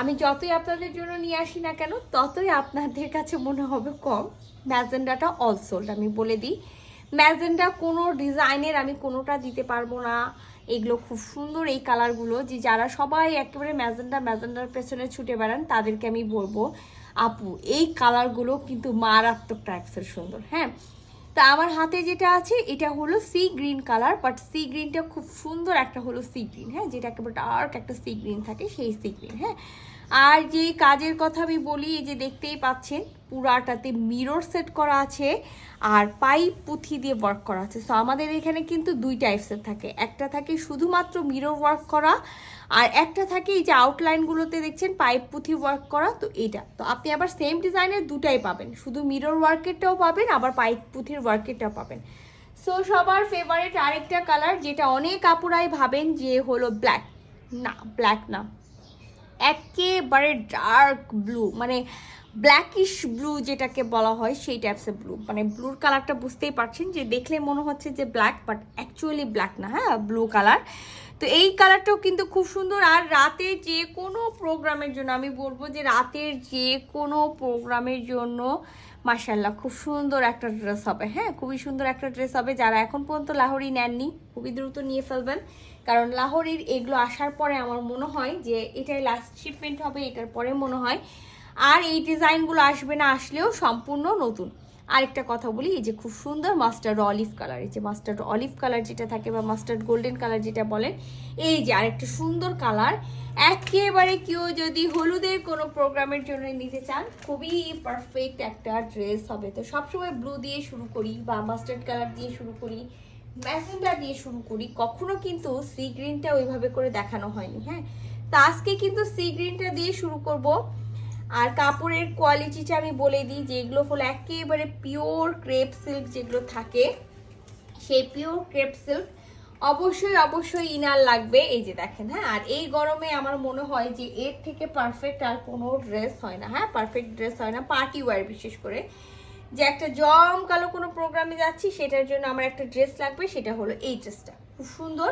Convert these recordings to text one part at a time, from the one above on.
আমি যতই আপনাদের জন্য নিয়ে আসি না কেন, ততই আপনাদের কাছে মনে হবে কম। ম্যাজেন্ডাটা অলসোল্ড আমি বলে দিই। ম্যাজেন্ডা কোনো ডিজাইনের আমি কোনোটা দিতে পারব না। এগুলো খুব সুন্দর এই কালারগুলো, যে যারা সবাই একেবারে ম্যাজেন্ডা, ম্যাজেন্ডার পেছনে ছুটে বেড়ান, তাদেরকে আমি বলব, আপু, এই কালারগুলো কিন্তু মারাত্মক টাইপসের সুন্দর হ্যাঁ? তা আমার হাতে যেটা আছে, এটা হলো sea green colour but sea গ্রিনটা খুব সুন্দর একটা হলো সি গ্রিন হ্যাঁ? যেটা একেবারে ডার্ক একটা সি গ্রিন থাকে, সেই সি গ্রিন হ্যাঁ? আর যে কাজের কথা আমি বলি, এই যে দেখতেই পাচ্ছেন, পুরাটাতে মিরর সেট করা আছে আর পাইপ পুঁথি দিয়ে ওয়ার্ক করা আছে। সো আমাদের এখানে কিন্তু দুই টাইপসের থাকে। একটা থাকে শুধুমাত্র মিরর ওয়ার্ক করা আর একটা থাকে এই যে আউটলাইনগুলোতে দেখছেন পাইপ পুঁথি ওয়ার্ক করা, তো এটা। তো আপনি আবার সেম ডিজাইনের দুটাই পাবেন। শুধু মিরর ওয়ার্কেরটাও পাবেন, আবার পাইপ পুঁথির ওয়ার্কেরটাও পাবেন। সো সবার ফেভারিট আরেকটা কালার যেটা অনেক আপুরাই ভাবেন যে হলো ব্ল্যাক না ব্ল্যাক না। একেবারে ডার্ক ব্লু মানে ব্ল্যাকিশ ব্লু যেটাকে বলা হয়, সেই টাইপসের ব্লু মানে ব্লুর কালারটা বুঝতেই পারছেন যে দেখলে মনে হচ্ছে যে ব্ল্যাক বাট অ্যাকচুয়ালি ব্ল্যাক না হ্যাঁ? ব্লু কালার তো এই কালারটাও কিন্তু খুব সুন্দর। আর রাতে যে কোনো প্রোগ্রামের জন্য, আমি বলব যে রাতের যে কোনো প্রোগ্রামের জন্য মার্শাল্লাহ খুব সুন্দর একটা ড্রেস হবে। হ্যাঁ খুবই সুন্দর একটা ড্রেস হবে। যারা এখন পর্যন্ত লাহোরি নেননি, খুবই দ্রুত নিয়ে ফেলবেন। কারণ লাহোরির এগুলো আসার পরে আমার মনে হয় যে এটাই লাস্ট শিপমেন্ট হবে, এটার পরে মনে হয়। আর এই ডিজাইনগুলো আসবে না, আসলেও সম্পূর্ণ নতুন। আরেকটা কথা বলি, এই যে খুব সুন্দর মাস্টার্ড অলিভ কালার, এই যে মাস্টার্ড অলিভ কালার যেটা থাকে বা মাস্টার্ড গোল্ডেন কালার যেটা বলেন, এই যে আরেকটা সুন্দর কালার, একেবারে কেউ যদি হলুদের কোনো প্রোগ্রামের জন্য নিতে চান, খুবই পারফেক্ট একটা ড্রেস হবে। তো সবসময় ব্লু দিয়ে শুরু করি বা মাস্টার্ড কালার দিয়ে শুরু করি ম্যাজেন্ডা দিয়ে শুরু করি, কখনো কিন্তু সি গ্রিনটা ওইভাবে করে দেখানো হয়নি হ্যাঁ? তো আজকে কিন্তু সি গ্রিনটা দিয়ে শুরু করব। আর কাপড়ের কোয়ালিটিটা আমি বলে দিই যেগুলো হলো একেবারে পিওর ক্রেপ সিল্ক যেগুলো থাকে, সেই পিওর ক্রেপ সিল্ক অবশ্যই অবশ্যই ইনার লাগবে। এই যে দেখেন হ্যাঁ? আর এই গরমে আমার মনে হয় যে এর থেকে পারফেক্ট আর কোনো ড্রেস হয় না হ্যাঁ? পারফেক্ট ড্রেস হয় না পার্টি ওয়ার বিশেষ করে। যে একটা জম কালো কোনো প্রোগ্রামে যাচ্ছি, সেটার জন্য আমার একটা ড্রেস লাগবে, সেটা হলো এই ড্রেসটা খুব সুন্দর।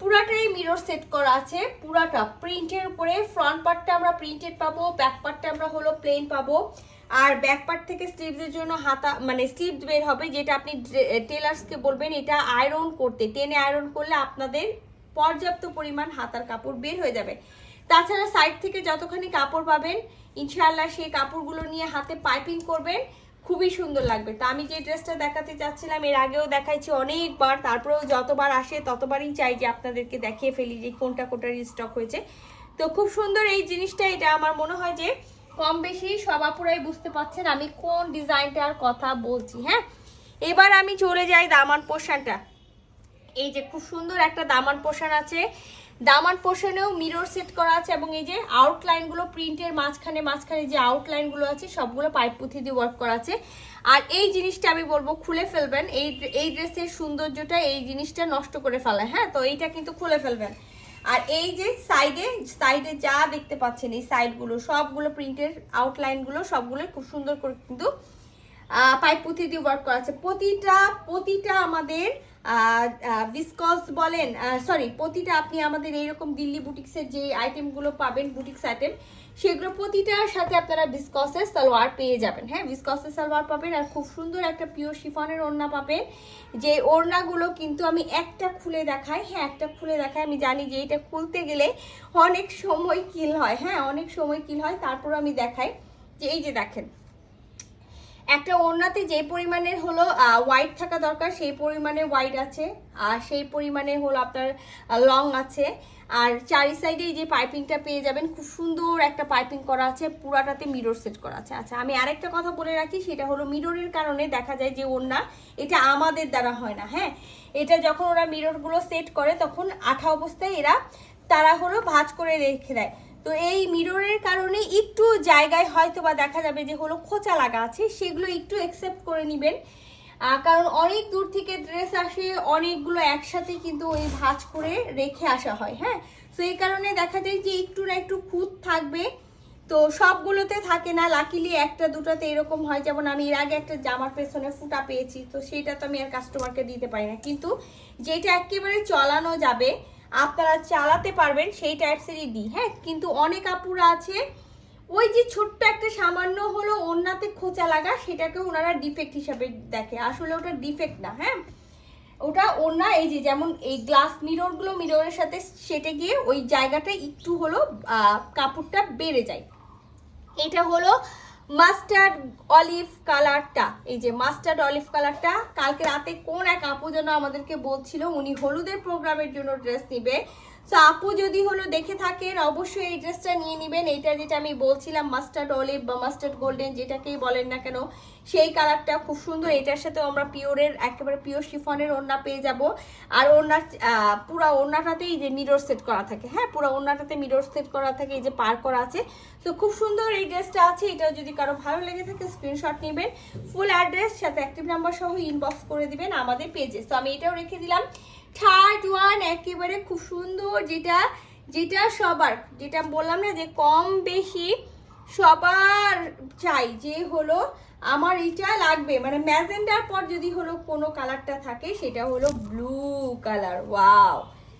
পুরাটাই মিরর সেট করা আছে, পুরাটা। প্রিন্টের উপরে ফ্রন্ট পার্টটা আমরা প্রিন্টেড পাবো ব্যাক পার্টটা আমরা হলো প্লেন পাবো। আর ব্যাক পার্ট থেকে স্লিভসের জন্য হাতা মানে স্লিভ বের হবে, যেটা আপনি টেলার্সকে বলবেন, এটা আয়রন করতে। টেনে আয়রন করলে আপনাদের পর্যাপ্ত পরিমাণ হাতার কাপড় বের হয়ে যাবে। তাছাড়া সাইড থেকে যতখানি কাপড় পাবেন, ইনশাআল্লাহ সেই কাপড়গুলো নিয়ে হাতে পাইপিং করবেন। খুবই সুন্দর লাগবে। তা আমি যে ড্রেসটা দেখাতে চাচ্ছিলাম, এর আগেও দেখাইছি অনেকবার, তারপরেও যতবার আসে ততবারই চাই যে আপনাদেরকে দেখিয়ে ফেলি যে কোনটা কোনটার স্টক হয়েছে। তো খুব সুন্দর এই জিনিসটা, এটা আমার মনে হয় যে কম বেশি সব আপুরাই বুঝতে পারছেন আমি কোন ডিজাইনটার কথা বলছি হ্যাঁ? এবার আমি চলে যাই দামান পোশানটা এই যে খুব সুন্দর একটা দামান পোষণ আছে। দামান পোষণেও মিরর সেট করা আছে এবং এই যে আউটলাইনগুলো প্রিন্টের মাঝখানে মাঝখানে যে আউটলাইনগুলো আছে, সবগুলো পাইপ পুঁথি দিয়ে ওয়ার্ক করা আছে। আর এই জিনিসটা আমি বলব, খুলে ফেলবেন। এই এই ড্রেসের সৌন্দর্যটা এই জিনিসটা নষ্ট করে ফেলে হ্যাঁ তো এইটা কিন্তু খুলে ফেলবেন। আর এই যে সাইডে সাইডে যা দেখতে পাচ্ছেন, এই সাইডগুলো সবগুলো প্রিন্টের আউটলাইনগুলো সবগুলো খুব সুন্দর করে কিন্তু পাইপ পুঁথি দিয়ে ওয়ার্ক করা আছে। প্রতিটা প্রতিটা আমাদের বিসকস বলেন সরি প্রতিটা আপনি আমাদের এইরকম দিল্লি বুটিক্সের যে আইটেমগুলো পাবেন বুটিক্স আইটেম সেগুলো প্রতিটার সাথে আপনারা বিসকসের সালোয়ার পেয়ে যাবেন। হ্যাঁ বিসকসের সালোয়ার পাবেন আর খুব সুন্দর একটা পিওর শিফনের ওড়না পাবেন, যে ওড়নাগুলো কিন্তু আমি একটা খুলে দেখাই। হ্যাঁ একটা খুলে দেখাই। আমি জানি যে এটা খুলতে গেলে অনেক সময় কিল হয়। হ্যাঁ অনেক সময় কিল হয়। তারপর আমি দেখাই। যে এই যে দেখেন একটা ওড়নাতে যে পরিমাণের হলো হোয়াইট থাকা দরকার, সেই পরিমাণে হোয়াইট আছে। আর সেই পরিমাণে হলো আপনার লং আছে। আর চারি সাইডে যে পাইপিংটা পেয়ে যাবেন, খুব সুন্দর একটা পাইপিং করা আছে, পুরাটাতে মিরর সেট করা আছে। আচ্ছা আমি আরেকটা কথা বলে রাখি, সেটা হলো মিররের কারণে দেখা যায় যে ওড়না, এটা আমাদের দ্বারা হয় না হ্যাঁ? এটা যখন ওরা মিররগুলো সেট করে, তখন আঠা অবস্থায় এরা তারা হলো ভাঁজ করে রেখে দেয়। তো এই মিররের কারণে একটু জায়গায় হয়তো বা দেখা যাবে যে হলো খোঁচা লাগা আছে, সেগুলো একটু অ্যাকসেপ্ট করে নেবেন। কারণ অনেক দূর থেকে ড্রেস আসে, অনেকগুলো একসাথে কিন্তু ওই ভাঁজ করে রেখে আসা হয় হ্যাঁ? তো এই কারণে দেখা যায় যে একটু না একটু খুঁত থাকবে। তো সবগুলোতে থাকে না লাকিলি একটা দুটাতে এরকম হয়, যেমন আমি এর আগে একটা জামার পেছনে ফুটা পেয়েছি, তো সেটা তো আমি আর কাস্টমারকে দিতে পারি না। কিন্তু যেটা একেবারে চলানো যাবে আপনারা চালাতে পারবেন সেই টাইপসেরই দিই হ্যাঁ? কিন্তু অনেক আপুরা আছে, ওই যে ছোট্ট একটা সামান্য হলো ওনাতে খোঁচা লাগা সেটাকে ওনারা ডিফেক্ট হিসাবে দেখে। আসলে ওটা ডিফেক্ট না হ্যাঁ? ওটা ওনা এই যে যেমন এই গ্লাস মিররগুলো মিররের সাথে সেটে গিয়ে ওই জায়গাটা একটু হলো কাপড়টা বেড়ে যায়। এটা হলো মাস্টার্ড অলিভ কালারটা, এই যে মাস্টার্ড অলিভ কালারটা, কালকে রাতে কোন এক আপু যেন আমাদেরকে বলছিল, উনি হলুদের প্রোগ্রামের জন্য ড্রেস নিবে। তো আপু যদি হলো দেখে থাকেন অবশ্যই এই ড্রেসটা নিয়ে নেবেন। এইটা যেটা আমি বলছিলাম মাস্টার্ড অলিভ বা মাস্টার্ড গোল্ডেন যেটাকেই বলেন না কেন সেই কালারটা খুব সুন্দর। এটার সাথে আমরা পিওরের একেবারে পিওর শিফনের ওড়না পেয়ে যাব। আর ওড়নার আহ, পুরা ওড়নাটাতে যে মিরর সেট করা থাকে। হ্যাঁ পুরো ওড়নাটাতে মিরর সেট করা থাকে এই যে পার করা আছে। তো খুব সুন্দর এই ড্রেসটা আছে। এটা যদি কারও ভালো লেগে থাকে স্ক্রিনশট নেবেন। ফুল অ্যাড্রেস সাথে অ্যাক্টিভ নাম্বার সহ ইনবক্স করে দিবেন আমাদের পেজে তো আমি এটাও রেখে দিলাম। থার্ড ওয়ান একেবারে খুব সুন্দর, যেটা যেটা সবার, যেটা বললাম না যে কম বেশি সবার চাই, যে হলো আমার এটা লাগবে। মানে ম্যাজেন্ডার পর যদি হলো কোনো কালারটা থাকে, সেটা হলো ব্লু কালার, ওয়াও।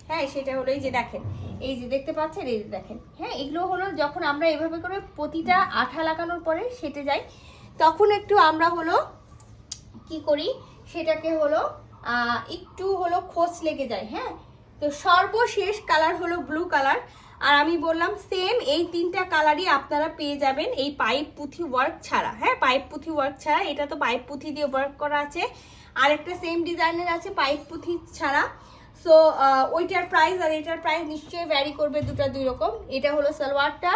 হ্যাঁ সেটা হলো এই যে দেখেন, এই যে দেখতে পাচ্ছেন, এই যে দেখেন। হ্যাঁ এগুলো হলো যখন আমরা এভাবে করে প্রতিটা আঠা লাগানোর পরে সেটে যাই, তখন একটু আমরা হলো কি করি? সেটাকে হলো একটু হলো খোঁজ লেগে যায় হ্যাঁ? তো সর্বশেষ কালার হলো ব্লু কালার আর আমি বললাম সেম এই তিনটা কালারই আপনারা পেয়ে যাবেন এই পাইপ পুঁথি ওয়ার্ক ছাড়া হ্যাঁ? পাইপ পুঁথি ওয়ার্ক ছাড়া, এটা তো পাইপ পুঁথি দিয়ে ওয়ার্ক করা আছে। আর একটা সেম ডিজাইনের আছে পাইপ পুঁথি ছাড়া। সো ওইটার প্রাইস আর এটার প্রাইস নিশ্চয়ই ভ্যারি করবে দুটা দুই রকম। এটা হলো সালোয়ারটা,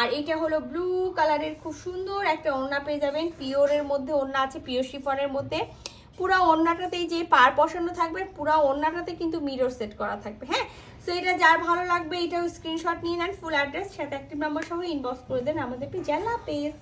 আর এটা হলো ব্লু কালারের খুব সুন্দর একটা ওড়না পেয়ে যাবেন। পিওরের মধ্যে ওড়না আছে, পিওর শিফনের মধ্যে। পুরো ওড়নাটাতেই যে পার বসানো থাকবে, পুরো ওড়নাটাতে কিন্তু মিরর সেট করা থাকবে হ্যাঁ? সো এটা যার ভালো লাগবে, এটাও স্ক্রিনশট নিয়ে নেন ফুল অ্যাড্রেস সাথে অ্যাক্টিভ নাম্বার সহ ইনবক্স করে দেন আমাদের পেজ পেস